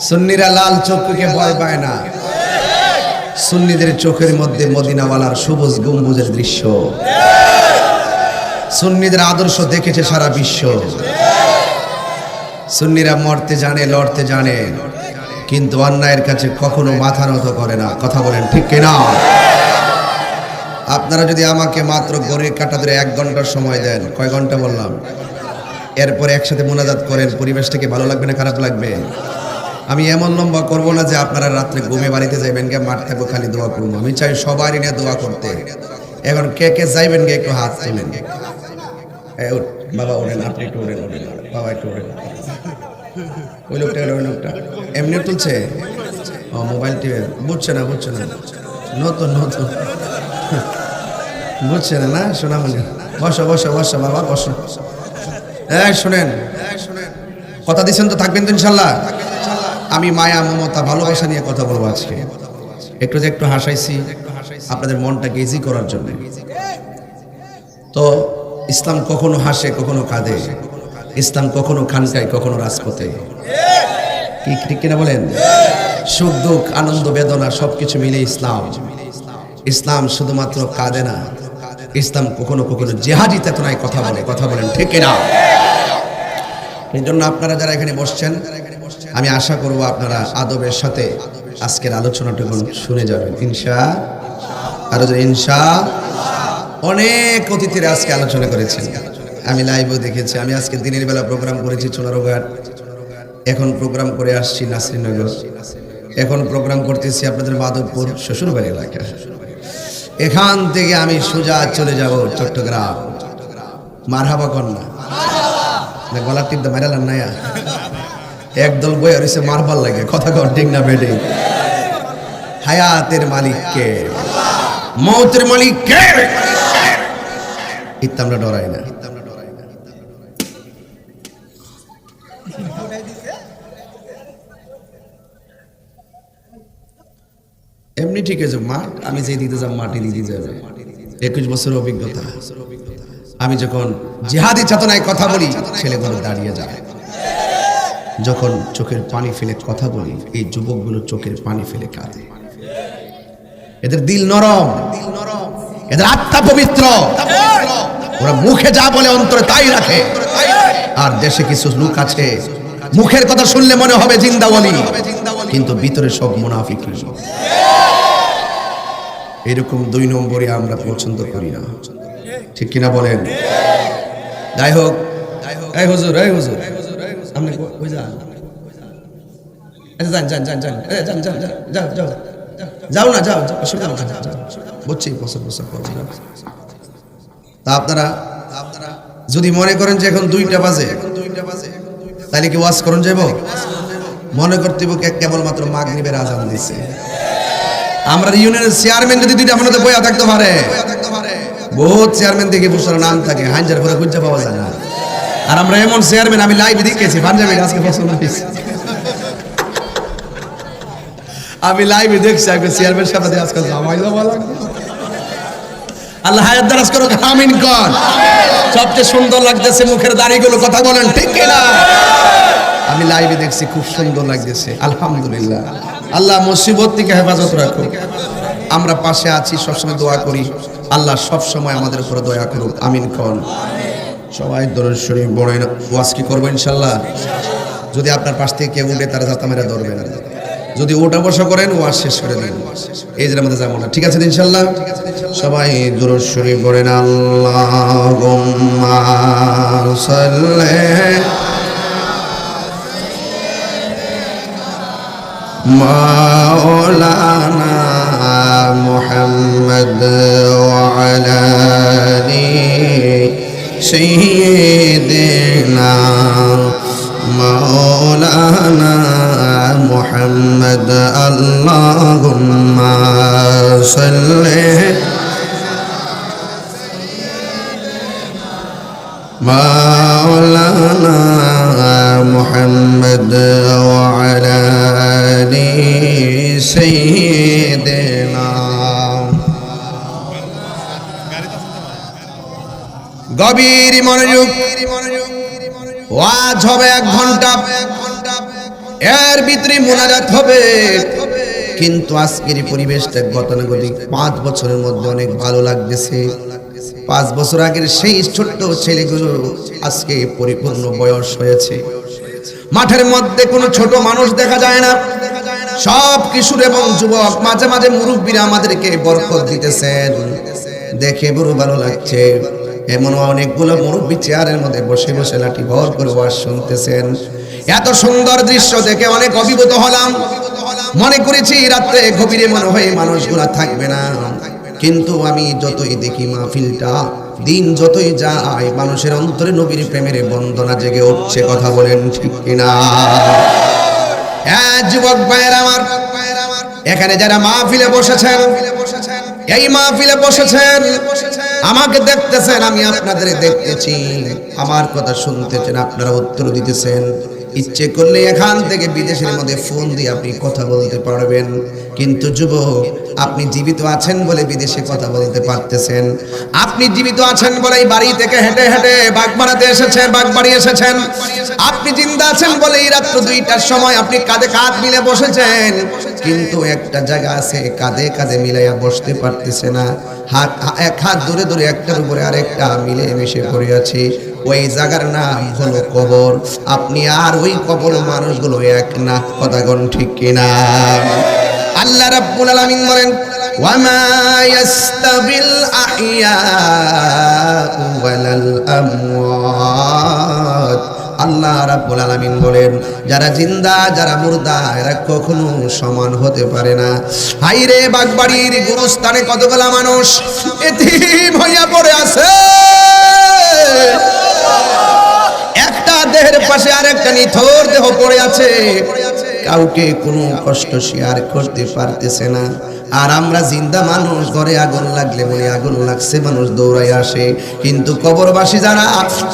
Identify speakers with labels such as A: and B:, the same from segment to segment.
A: সুন্নিরা লাল চক্ষুকে ভয় পায় না। সুন্নিদের চোখের মধ্যে মদিনাওয়ালার সবুজ গম্বুজের দৃশ্য। সুন্নিদের আদর্শ দেখেছে সারা বিশ্ব। সুন্নিরা মরতে জানে, লড়তে জানে, কিন্তু অন্যায়ের কাছে কখনো মাথা নত করে না। কথা বলেন ঠিক কিনা? আপনারা যদি আমাকে মাত্র গড়ে কাটা ধরে এক ঘণ্টার সময় দেন, কয় ঘণ্টা বললাম? এরপরে একসাথে মোনাজাত করেন, পরিবেশটাকে ভালো লাগবে না খারাপ লাগবে? আমি এমন লম্বা করব না যে আপনারা রাত্রে ঘুমে বাড়িতে যাইবেন গে মাঠ থাকব, খালি দোয়া করব। আমি চাই সবারই না দোয়া করতে। এখন কে কে যাইবেন গে একটু হাত তুলেন। বাবা ওঠেন, আপনি একটু ওঠেন ওঠেন। বাবা একটু ওঠেন। ওই লোকটা ওই লোকটা। এমনি তুলছে? ও, মোবাইল টিভি বুঝছে না বুঝছে না। নতুন নতুন। বুঝছে না না? সোনামণি বসো বসো বসো, বাবা, বসো। হ্যাঁ শোনেন। কথা দিচ্ছেন তো, থাকবেন তো, ইনশাল্লাহ? আমি মায়া, মমতা ভালোবাসা নিয়ে কথা বলব আজকে। একটু যে একটু হাসাইছি, আপনাদের মনটাকে ইজি করার জন্য। তো ইসলাম কখনো হাসে, কখনো কাঁদে। ইসলাম কখনো খানকায়, কখনো রাজপথে। কি, ঠিক কিনা বলেন? সুখ, দুঃখ, আনন্দ, বেদনা, সবকিছু মিলে ইসলাম। ইসলাম শুধুমাত্র কাঁদে না। ইসলাম কখনো কখনো জেহাদি চেতনায় কথা বলে, কথা বলেন ঠিক কিনা? এই জন্য আপনারা যারা এখানে বসছেন আমি আশা করব আপনারা আদবের সাথে আজকের আলোচনাটুকু শুনে যাবেন। ইনশা আরও ইনশা অনেক অতিথিরা আজকে আলোচনা করেছেন। আমি লাইভও দেখেছি, আমি আজকে দিনের বেলা প্রোগ্রাম করেছি চুনারোঘাট। এখন প্রোগ্রাম করে আসছি নাসরিনগর। এখন প্রোগ্রাম করতেছি আপনাদের মাধবপুর শ্বশুরবাড়ি এলাকায়। এখান থেকে আমি সোজা চলে যাব চট্টগ্রাম। মারহাবা কন্যা। গলার টিপটা মারালাম না ইয়া? একদল বই আর মারবার লাগে। কথা কর ঠিক না বেডে হায়াতের মালিককে। মৌতের মালিককে। ইত্তা আমরা ডরাই না। এমনি ঠিক আছে মাঠ আমি যে দিতে যাব মাটি দিতে যাবে একুশ বছরের অভিজ্ঞতা। আমি যখন জিহাদি চেতনায় কথা বলি, ছেলেগুলো দাঁড়িয়ে যায়। যখন চোখের পানি ফেলে কথা বলি, এই যুবকগুলো চোখের পানি ফেলে কাঁদে। এদের দিল নরম দিল নরম এদের আত্মা পবিত্র। ওরা মুখে যা বলে অন্তরে তাই রাখে। আর দেশে কিছু লোক আছে, মুখের কথা শুনলে মনে হবে জিন্দা বলি কিন্তু ভিতরে সব মুনাফিক এরকম দুই নম্বরে আমরা পছন্দ করি না। ঠিক কিনা বলেন? যাই হোক। এই হুজুর এই হুজুর। আপনি কই যান যদি মনে করেন যে এখন দুইটা বাজে তাহলে কি ওয়াজ করুন মনে করতে কেবলমাত্র আজান দিছে। আমরা ইউনিয়নের চেয়ারম্যান যদি দুইটা আপনাদের বইয়া থাকতে পারে, বহুত চেয়ারম্যান দেখে বছর নাম থাকে হাঞ্জার করে খুঁজে পাওয়া যায় না। আর আমরা এমন চেয়ারম্যান, আমি লাইভ দেখেছি পাঞ্জাবি আজকে পছন্দ হয়েছে। আমি লাইভে দেখছি আজকে চেয়ারম্যান সাথে আজকে জামাই দেওয়া আল্লাহ হায়াত দারাজ করো আমিন কর। সবচেয়ে সুন্দর লাগতেছে মুখের দাড়িগুলো, কথা বলেন, ঠিক কিনা? আমি লাইভে দেখছি, খুব সুন্দর লাগতেছে, আলহামদুলিল্লাহ। আল্লাহ মুসিবত থেকে হেফাজত রাখো আমরা পাশে আছি, সবসময় দোয়া করি। আল্লাহ সব সময় আমাদের উপরে দয়া করুক, আমিন কন সবাই দরুদ শরীফ বড় ওয়াজ কি করবো ইনশাল্লাহ যদি আপনার পাশ থেকে কেউ উঠে তারা যাতা মেরা ধরবেন যদি ওটা বসা করেন ওয়াজ শেষ করে দিন এই যে আমাদের যাবো না ঠিক আছে তো ইনশাল্লাহ সবাই দরুদ শরীফ পড়েন আল্লাহুম্মা সাল্লি مولانا محمد وعلى آل سيدنا مولانا محمد. اللهم صل مولانا محمد وعلى آل سيدنا গভীর মনোযোগ। ওয়াজ হবে এক ঘণ্টা। এর ভিতরে মোনাজাত হবে। কিন্তু আজকের পরিবেশটা গতানুগতিক। পাঁচ বছরের মধ্যে অনেক ভালো লাগতেছে। পাঁচ বছর আগের সেই ছোট্ট ছেলেগুলো আজকে পরিপূর্ণ বয়স হয়েছে। মাঠের মধ্যে কোনো ছোট মানুষ দেখা যায় না। সব কিশোর এবং যুবক মাঝে মাঝে মুরব্বীরা আমাদেরকে বরকত দিতেছেন। দেখে বড় ভালো লাগছে। এমন অনেকগুলো মুরব্বী চেয়ারের মধ্যে বসে বসে লাঠি ভর করে ওয়াজ শুনতেছেন। এত সুন্দর দৃশ্য দেখে অনেক অভিভূত হলাম। মনে করেছি রাত্রে গভীরে মনে হয় মানুষগুলা থাকবে না। কিন্তু আমি যতই দেখি মাহফিলটা, দিন যতই যায়, মানুষের অন্তরে নবীর প্রেমের বন্দনা জেগে উঠছে, কথা বলেন ঠিক কিনা? হ্যাঁ যুবক ভাইয়ের আমার, এখানে যারা মাহফিলে বসেছেন, এই মাহফিলে বসেছেন আমাকে দেখতেছেন আমি আপনাদের দেখতেছি। আমার কথা শুনতেছেন আপনারা উত্তর দিতেছেন। ইচ্ছে করলে এখান থেকে বিদেশের মধ্যে ফোন দিয়ে আপনি কথা বলতে পারবেন। কিন্তু যুবক, আপনি জীবিত আছেন বলে বিদেশে কথা বলতে পারতেছেন। আপনি জীবিত আছেন বলে বাড়ি থেকে হেঁটে হেঁটে বাগবাড়াতে এসেছেন বাগবাড়ি এসেছেন। আপনি জিন্দা আছেন বলে এই রাত্র দুইটার সময় আপনি কাঁধে কাঁধ মিলে বসেছেন। কিন্তু একটা জায়গা আছে, কাঁধে কাঁধে মিলাইয়া বসতে পারতেছে না। হাত, এক হাত দূরে দূরে একটার উপরে আরেকটা মিলে মিশে পড়ে আছে। ওই জায়গার নাম হলো কবর। আপনি আর ওই কবর মানুষগুলো এক না কথা কোন ঠিক কিনা। আল্লাহ রাব্বুল আলামিন বলেন, ওয়ামা ইয়াস্তাবিল আহইয়া ওয়ালাল আমওয়াত। আল্লাহ রাব্বুল আলামিন বলেন, যারা জিন্দা, যারা মুর্দা, এরা কখনো সমান হতে পারে না। হাইরে বাগবাড়ির গুরুস্থানে কতগুলা মানুষ এতিম হইয়া পড়ে আছে? পাশে আরেকটা নিথর দেহ পড়ে আছে। কাউকে কোনো কষ্ট শেয়ার করতে পারতেছে না। আর আমরা জিন্দা মানুষ, ঘরে আগুন লাগলে বলে আগুন লাগছে, মানুষ দৌড়াই আসে। কিন্তু কবরবাসী যারা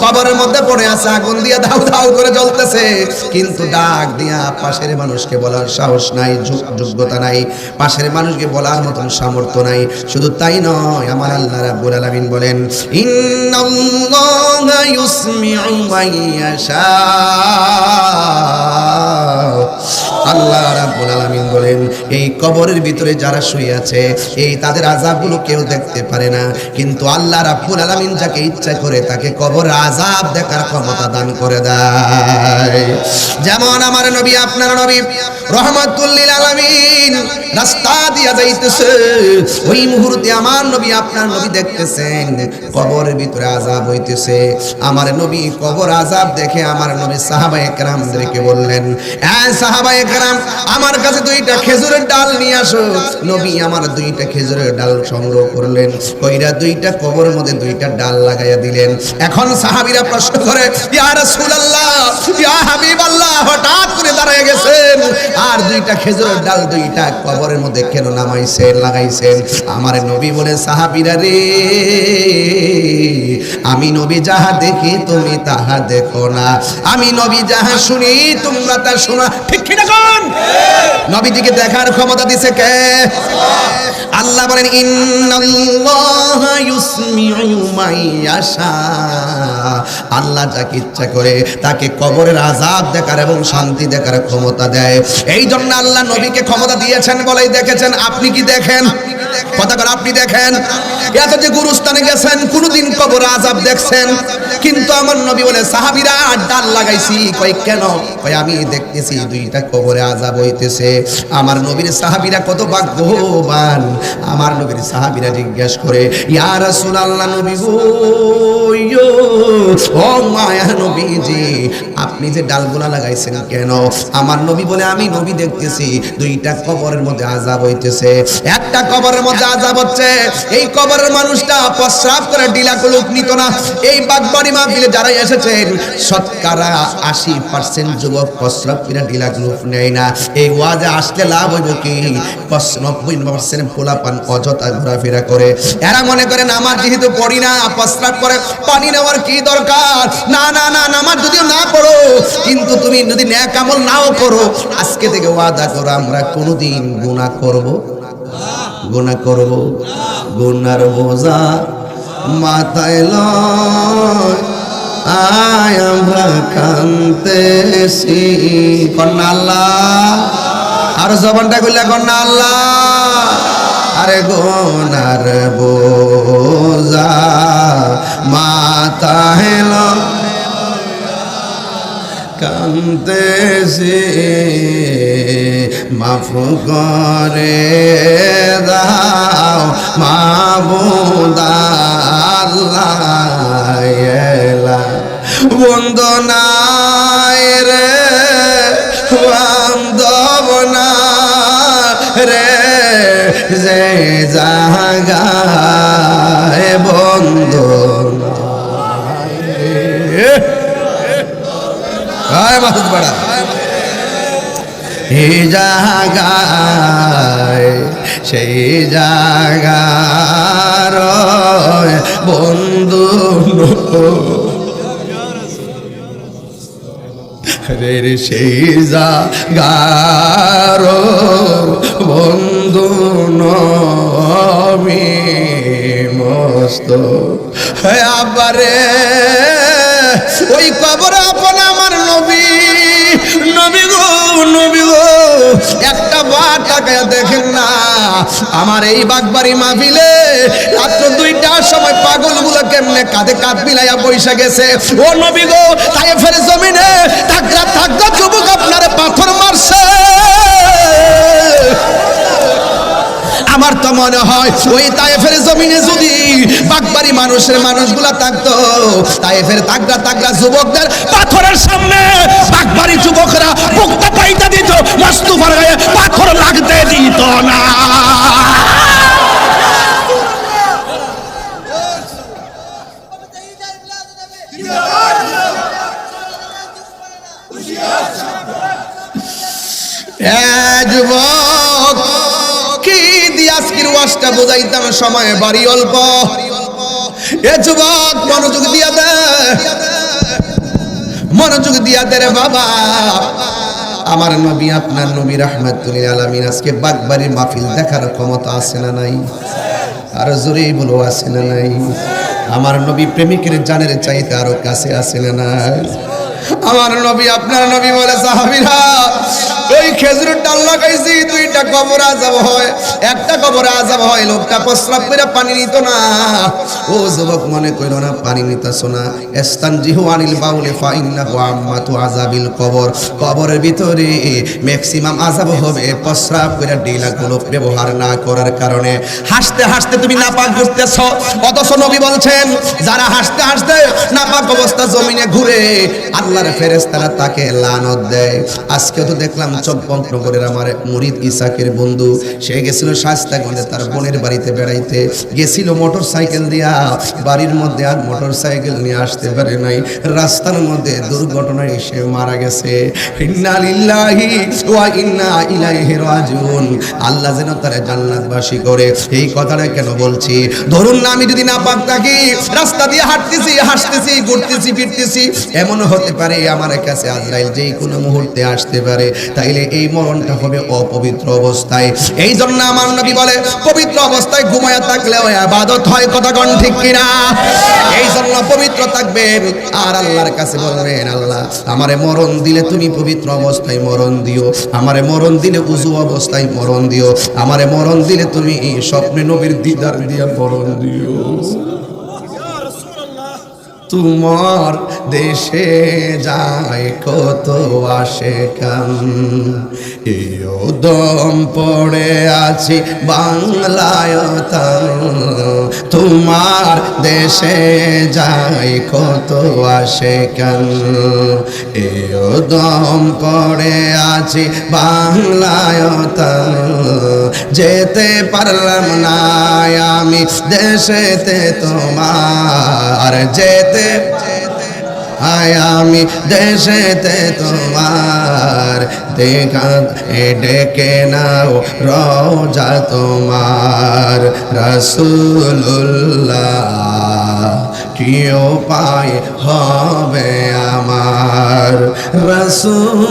A: কবরের মধ্যে পড়ে আছে, আগুন দিয়ে ধাউ ধাউ করে জ্বলতেছে। কিন্তু ডাক দিয়া পাশের মানুষকে বলার সাহস নাই, যোগ- যোগ্যতা নাই। পাশের মানুষকে বলার মতন সামর্থ্য নাই। শুধু তাই নয়, আমার আল্লাহ রাব্বুল আলামিন বলেন, ইন্নাল্লাহা ইউসমিউ মাইয়াশা আল্লাহ রাব্বুল আলামিন বলেন, এই কবরের ভিতরে যারা শুয়ে আছে, এই তাদের আযাবগুলো কেউ দেখতে পারে না। কিন্তু আল্লাহ রাব্বুল আলামিন যাকে ইচ্ছা করে তাকে কবর আযাব দেখার ক্ষমতা দান করে দেয়। যেমন আমার নবী, আপনার নবী রহমাতুল্লিল আলামিন রাস্তা দিয়া যাইতেছে। ওই মুহূর্তে আমার নবী, আপনার নবী দেখতেছেন, কবরের ভিতরে আযাব হইতেছে। আমার নবী কবর আযাব দেখে আমার নবী সাহাবায়ে কেরামদেরকে বললেন হ্যাঁ সাহাবায়ে কেরাম আমার কাছে দুইটা খেজুরের ডাল নিয়ে আসো। নবী আমার দুইটা খেজুরের ডাল সংগ্রহ করলেন, কইরা দুইটা কবর মধ্যে দুইটা ডাল লাগাইয়া দিলেন। এখন সাহাবীরা প্রশ্ন করে, ইয়া রাসূলুল্লাহ, ইয়া হাবিবাল্লাহ দুইটা খেজুরের ডাল দুইটা কবরের মধ্যে কেন নামাইছেন, লাগাইছেন? আমার নবী বলে, সাহাবীরা রে, আমি নবী যাহা দেখি তুমি তাহা দেখো না। আমি নবী যাহা শুনি তোমরা তা শোনা। ঠিক কি কোন? নবীজিকে দেখার ক্ষমতা দিছে কে? আল্লাহ বলেন, ইন্নাল্লাহা ইউসমিউ মাইয়াশা আল্লাহ যাকে ইচ্ছা করে তাকে কবরের আযাব দেখার এবং শান্তি দেখার ক্ষমতা দেয়। এই জন্য আল্লাহ নবীকে ক্ষমতা দিয়েছেন বলেই দেখেছেন। আপনি কি দেখেন? আপনি দেখেন, এত যে গুরুস্থানে গেছেন কবর আজাব দেখছেন, কিন্তু আমার নবী বলে, সাহাবিরা, ডাল লাগাইছি। কেন? আমি দেখতেছি দুইটা কবরে আজাব হইতেছে। আমার নবীর সাহাবিরা কত ভাগ্যবান। আমার নবীর সাহাবিরা জিজ্ঞেস করে নবী গো ও মায়া আপনি যে ডালগুলা লাগাইছেন কেন? আমার নবী বলে, আমি নবী দেখতেছি, দুইটা কবরের মধ্যে আজাব হইতেছে। একটা কবরের মধ্যে আজাব হচ্ছে। এই কবরের মানুষটা প্রস্রাব করে নিত না। এই বাগবাড়ি এসেছেন, শতকরা আশি পার্সেন্ট যুবক প্রস্রাব করে নেয় না। এই ওয়াজে আসলে লাভ হইব কি? নব্বই পার্সেন্ট অযথা ঘোরাফেরা করে। এরা মনে করেন আমার যেহেতু পড়ি না, প্রস্রাব করে পানি নেওয়ার কি দরকার? না না না, নামাজ যদিও না পড়ো, কিন্তু তুমি যদি ন্যাক আমল নাও করো, আজকে থেকে ওয়াদা করো, আমরা কোনোদিন গুনাহ করব গুনাহ করব গুনার বোঝা মাথায় লয়। আয় আর জবানটা কইলা কন্যা আরে গোনার বোঝা কান্তেছি মাফ করে দাও মাবুদাল্লাহ বন্দনায় রে বান্ধব না রে যে জাগায় মাসুদ পাড়া এই জাগায় সেই জাগার বন্ধু রে বন্ধু নমি মস্ত। আবারে ওই কবর আপন আমার একটা বার তাকায় দেখেন না। আমার এই বাগবাড়ি মাহফিলে রাত্র দুইটার সময় পাগলগুলো কেমনে কাঁধে কাঁধ মিলাইয়া বৈশা গেছে। ও নবী গো তাই ফের জমিনে থাকরা থাকরা যুবক আপনার পাথর মারছে। আমার তো মনে হয় ওই তায়েফের জমিনে যদি বাগবাড়ি মানুষের মানুষগুলা থাকতো, তায়েফের তাগড়া তাগড়া যুবকদের পাথরের সামনে বাগবাড়ি যুবকরা বুকটা পাইতা দিত, মস্তুফার গায়ে পাথর লাগতে দিত না। এ যুবক ওয়াজটা বুঝাইতাম সময়, বাড়ি অল্প। এ যুবক, মনোযোগ দিয়া দে। মনোযোগ দিয়া দে রে বাবা। আমার নবী, আপনার নবী রহমাতুল আলামিন আজকে বাগবাড়ির মাহফিল দেখার ক্ষমতা আছে না নাই? আর জোরেই বলো, আছে না নাই? আমার নবী প্রেমিকের জানের চাইতে আরও কাছে আছে না নাই? আমার নবী, আপনার নবী বলে সাহাবীরা ওই খেজুরের ডাল লাগাইছি, দুইটা কবর আজাব হয়, একটা কবর আজাব হয়, লোকটা প্রস্রাব করে পানি নিত না। ও যুবক মনে কইল, না, পানি নিতাছ না। এস্তান জিহু আনিল বাউলে আম্মাতু আযাবিল কবর। কবরের ভিতরে ম্যাক্সিমাম আজাব হবে, প্রস্রাব করে ডিলাগুলো ব্যবহার না করার কারণে। হাসতে হাসতে তুমি নাপাক করতেছ। অথচ নবী বলছেন, যারা হাসতে হাসতে নাপাক অবস্থা জমিনে ঘুরে, আল্লাহর ফেরেশতারা তাকে লানত দেয়। আজকে তো দেখলাম চম্পকনগরের আমার মুরিদ ইসাকের বন্ধু, সে গেছিল শাস্তাগঞ্জে তার বোনের বাড়িতে বেড়াইতে। গেছিল মোটর সাইকেল দিয়া, বাড়ির মধ্যে আর মোটর সাইকেল নিয়ে আসতে পারে নাই। রাস্তার মধ্যে দুর্ঘটনায় এসে মারা গেছে। আল্লাহ যেন তার জান্নাতবাসী করে। এই কথাটা কেন বলছি? ধরুন না, আমি যদি না পাক থাকি, রাস্তা দিয়ে হাঁটতেছি, হাসতেছি, ঘুরতেছি, ফিরতেছি এমন হতে পারে আমার কাছে আজরাইল যেই কোনো মুহূর্তে আসতে পারে। তাইলে এই মরণটা হবে অপবিত্র অবস্থায়। এই জন্য আমার নবী বলে, পবিত্র অবস্থায় ঘুমায়া থাকলেও আবাদত হয় কথা কন ঠিক কিনা? এই জন্য পবিত্র থাকবেন আর আল্লাহর কাছে বলবেন, আল্লাহ, আমারে মরণ দিলে তুমি পবিত্র অবস্থায় মরণ দিও। আমারে মরণ দিলে উজু অবস্থায় মরণ দিও। আমারে মরণ দিলে তুমি স্বপ্নে নবীর দিদার দিয়া মরণ দিও। তোমার দেশে যায় কত আসে কান এও দম পড়ে আছি বাংলায় তোমার দেশে যায় কত আসে কান এও দম পড়ে আছি বাংলায় যেতে পারলাম না আমি দেশেতে তোমার, যেতে আয় আমি দেশেতে তোমার দেখা ডেকে নাও রোজা তোমার। রসুল্লাহ কি উপায় হবে আমার। রসুল্লাহ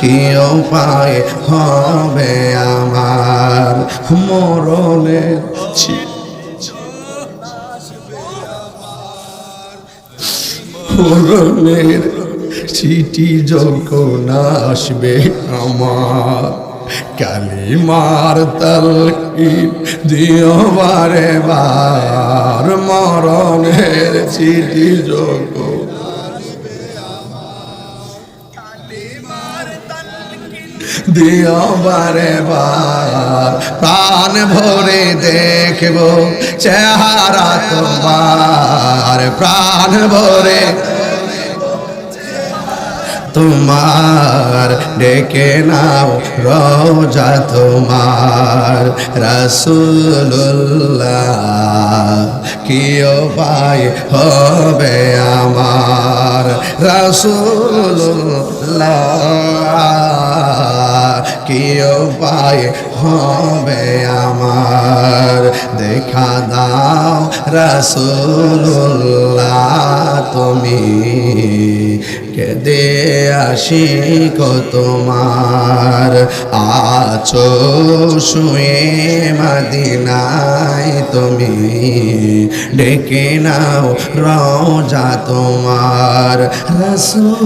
A: কি উপায় হবে আমার। মরণের মরণের চিঠি যখন আসবে আমার কালিমার তালকিন দিও বারে মরণের চিঠি যখন দিও বারে বার। প্রাণ ভরে দেখব চেহারা তোমার। প্রাণ ভরে তোমার। ডেকে নাও রোজা তোমার। রসুল্লাহ কি উপায় হবে আমার? রসুল্লাহ কি উপায় হবে আমার। দেখা দাও রসুল্লাহ তুমি কেদে আসি তোমার? আছো শুয়ে মদিনায় তুমি। ডেকে নাও রোজা তোমার। রসুল্লাহ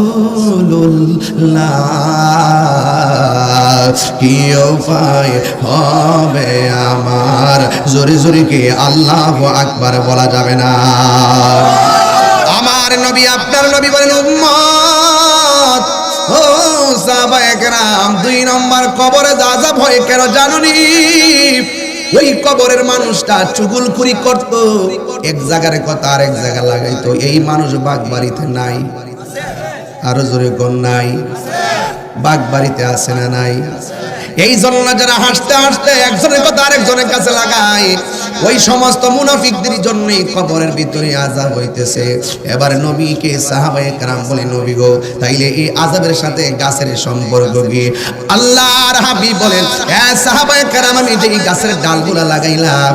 A: কি উপায় হবে আমার? জোরে জোরে কি আল্লাহ আকবার বলা যাবে না। আমার নবী, আপনার নবী বলেন, উম্মত! কবরে যা ভয় কেন জাননি? ওই কবরের মানুষটা চুগুল চুগুলখুরি করত। এক জায়গার কথা আর এক জায়গা লাগাইতো। এই মানুষ বাগ বাড়িতে নাই। আরও জোরে কোন নাই? বাগ বাড়িতে আছে না নাই? এই জন্য যারা হাসতে হাসতে একজনের কথা আরেকজনের কাছে লাগায়। ওই সমস্ত মুনাফিকদের জন্যই কবরের ভিতরে আজাব হইতেছে। এবার নবীকে সাহাবায়ে কারাম বলে, নবী গো, তাইলে এই আজাবের সাথে গাছের সম্পর্ক কি? আল্লাহর হাবিব বলেন হ্যাঁ সাহাবায়ে কারাম, আমি যে গাছের ডালগুলা লাগাইলাম,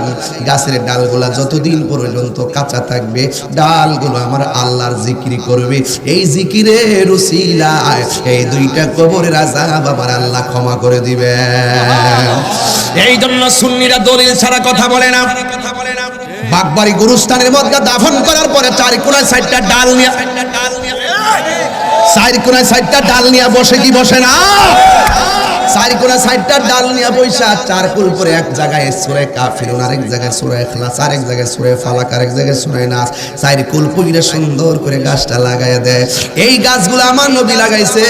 A: গাছের ডালগুলা যতদিন পর্যন্ত কাঁচা থাকবে, ডালগুলো আমার আল্লাহর জিকির করবে। এই জিকিরের উসিলায় এই দুইটা কবরের আজাব আমার আল্লাহ ক্ষমা করে দিবে এই জন্য সুন্নিরা দলিল ছাড়া কথা বলে না। বাগবাড়ি গুরুস্থানের মধ্যে দাফন করার পরে চার কোনায় সাইডটা ডাল নিয়ে চার কোনায় সাইডটা ডাল নিয়ে বসে কি বসে না? ডাল নিয়ে করে এক জায়গায় আরেক জায়গায় জায়গায় চার কুল সুন্দর করে গাছটা দেয়। এই আমার নবী লাগাইছে।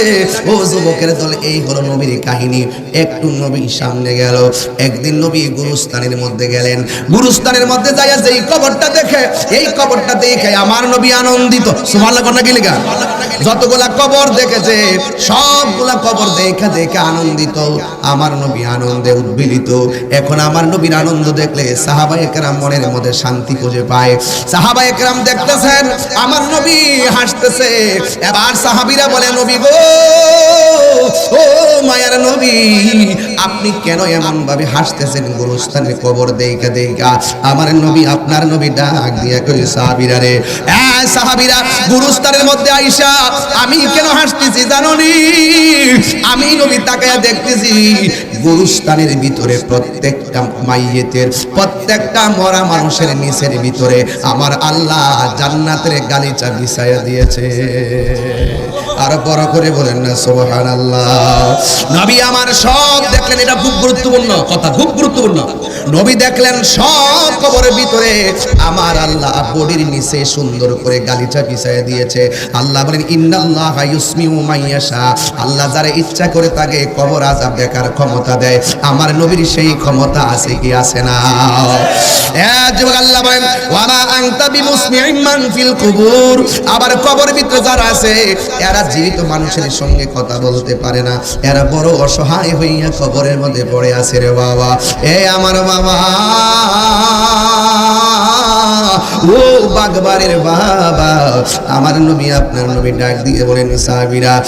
A: কাহিনী। একটু নবী সামনে গেল। একদিন নবী গুরুস্থানের মধ্যে গেলেন। গুরুস্থানের মধ্যে যাইয়া এই কবরটা দেখে, এই কবরটা দেখে আমার নবী আনন্দিত। যতগুলা কবর দেখেছে, সবগুলা কবর দেখে দেখে আনন্দিত। আমার নবী আনন্দে উদ্বেলিত। এখন আমার নবীর আনন্দ দেখলে সাহাবা একরাম মনের মধ্যে শান্তি খুঁজে পায়। সাহাবা একরাম দেখতেছেন, আমার নবী হাসতেছে। এবার সাহাবীরা বলে, নবী গো, ও মায়ার নবী, আপনি কেন এমন ভাবে হাসতেছেন গুরুস্থানের কবর দেইকা দেইকা আমার নবী, আপনার নবী ডাক দিয়া কই সাহাবীরা রে, এ সাহাবীরা, গুরুস্থানের মধ্যে আইসা, আমি কেন হাসতেছি জানোনি? আমি নবী তাকায়া দেখতেছি, গুরুস্থানের ভিতরে প্রত্যেকটা মাইয়েতের, প্রত্যেকটা মরা মানুষের নিচের ভিতরে আমার আল্লাহ জান্নাতের গালিচা বিছায়া দিয়েছে। আর বড় করে বলেন না সোহান আল্লাহ নবী আমার সব দেখলেন, এটা খুব গুরুত্বপূর্ণ কথা, খুব গুরুত্বপূর্ণ। নবী দেখলেন সব কবরের ভিতরে আমার আল্লাহ বডির নিচে সুন্দর করে গালিচা পিছায় দিয়েছে। আল্লাহ বলেন, ইন্নাল্লাহ ইউসমিউ মাইয়াশা আল্লাহ যারা ইচ্ছা করে তাকে কবর আজাব দেখার ক্ষমতা দেয়, আমার নবীর সেই ক্ষমতা আছে কি আছে না? আল্লাহ বলেন, ওয়ামা আনতা বিমুসমিউম মান ফিল কুবুর। আবার কবর ভিতরে যারা আছে, এরা জীবিত মানুষের সঙ্গে কথা বলতে পারে না। এরা বড় অসহায় হইয়া খবরের মধ্যে পড়ে আছে রে বাবা। এ আমার বাবা। ও বাগবারের বাবা। আমার নবী আপনার নবী ডাক দিয়ে বলেন, সাহাবীরা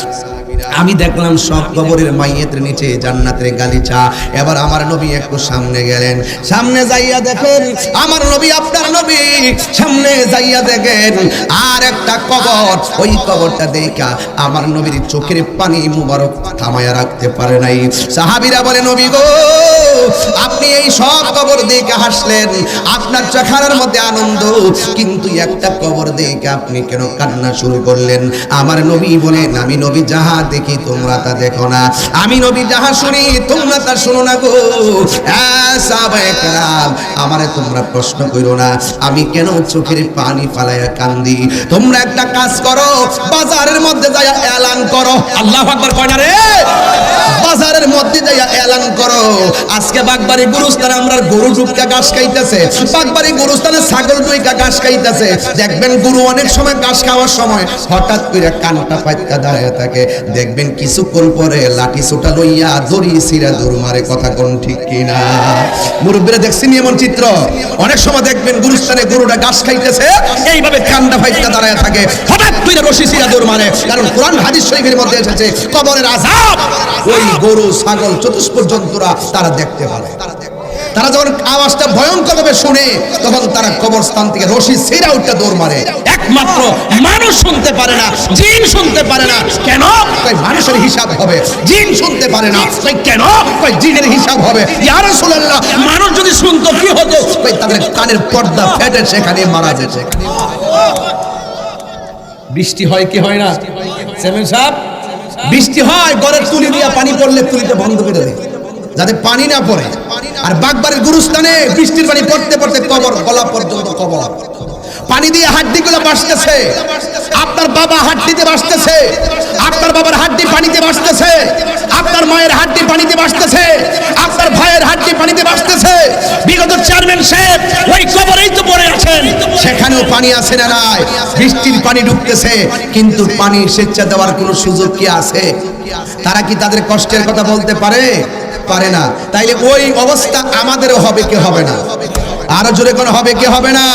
A: আমি দেখলাম সব কবরের মাইয়েতের নিচে জান্নাতের গালিচা। এবার আমার নবী একটু সামনে গেলেন। সামনে যাইয়া দেখেন, আমার নবী, আপনার নবী, সামনে যাইয়া দেখেন, আর একটা কবর। ওই কবরটা দেখা আমার নবীর চোখের পানি মুবারক থামায়া রাখতে পারে নাই। সাহাবিরা বলে, নবী গো, আপনি এই সব কবর দেখে হাসলেন। আপনার চেহারার মধ্যে আনন্দ। কিন্তু একটা কবর দেখে আপনি কেন কান্না শুরু করলেন? আমার নবী বলেন, আমি নবী যাহা দেখি তোমরা তা দেখো না। আমি নবী যাহা শুনি, তোমরা তা শোনো না গো। আমারে তোমরা প্রশ্ন করো না। আমি কেন চোখের পানি ফালাইয়া কান্দি? তোমরা একটা কাজ করো, বাজারের মধ্যে যাইয়া এলান করো। আল্লাহ আকবার কয় না রে? বাজারের মধ্যে যাইয়া এলান করো। আজকে বাগবাড়ি গুরুস্থানে আমরা গরু ঢুকা ঘাস খাইতেছে। বাগবাড়ি গুরুস্থানে ছাগল ঢুকা ঘাস খাইতেছে। দেখবেন গরু অনেক সময় ঘাস খাওয়ার সময় হঠাৎ করে কানটা পাইতা দাঁড়ায় থাকে। দেখবেন কিছুক্ষণ পরে লাঠি সোটা লইয়া দড়ি সিরা দৌড় মারে, কথা কোন ঠিক কিনা? মুরব্বীরা দেখছেন এমন চিত্র? অনেক সময় দেখবেন গুরুস্থানে গরুটা ঘাস খাইতেছে, এইভাবে কানটা পাইতা দাঁড়ায় থাকে। হঠাৎ করে রশি সিরা দৌড় মারে, কারণ কোরআন হাদিস শরীফের মধ্যে এসেছে, কবরের আযাব। ওই গরু, ছাগল চতুষ্পদ জন্তুরা তারা দেখতে পারে। তারা যখন আওয়াজটা ভয়ঙ্কর ভাবে শুনে, তখন তারা কবরস্থান থেকে রশি সেরা উঠতে দৌড় মারে। একমাত্র মানুষ শুনতে পারে না, জিন শুনতে পারে না। কেন? কই মানুষের হিসাব হবে। জিন শুনতে পারে না। কই কেন? কই জিনের হিসাব হবে। ইয়া রাসূলুল্লাহ, মানুষ যদি শুনতো, কি হতো? কই তাদের কানের পর্দা ফেটে সেখানে মারা যেত। বৃষ্টি হয় কি হয় না? সেভেন সাহেব, বৃষ্টি হয় গড়ের তুলি দিয়া পানি পড়লে তুলিটা বন্ধ করে দেয় যাতে পানি না পড়ে। আর বাগবাড়ির গুরুস্থানে বৃষ্টির পানি পড়তে পড়তে কবর, গলা পর্যন্ত কবর পানি দিয়ে হাড্ডি গুলো বাঁচতেছে। আপনার বাবা হাড্ডিতে বাঁচতেছে। আপনার বাবার হাড্ডি পানিতে বাঁচতেছে। আপনার মায়ের হাড্ডি পানিতে বাঁচতেছে। আপনার ভাইয়ের হাড্ডি পানিতে বাঁচতেছে। বিগত চেয়ারম্যান সাহেব, ওই কবরেই তো পড়ে আছেন। সেখানেও পানি আছে না নাই। বৃষ্টির পানি ঢুকতেছে, কিন্তু পানি স্বেচ্ছা দেওয়ার কোনো সুযোগ কি আছে? তারা কি তাদের কষ্টের কথা বলতে পারে? পারে না। তাইলে ওই অবস্থা আমাদেরও হবে, কি হবে না? আরও জোরে কোনো হবে, কি হবে না?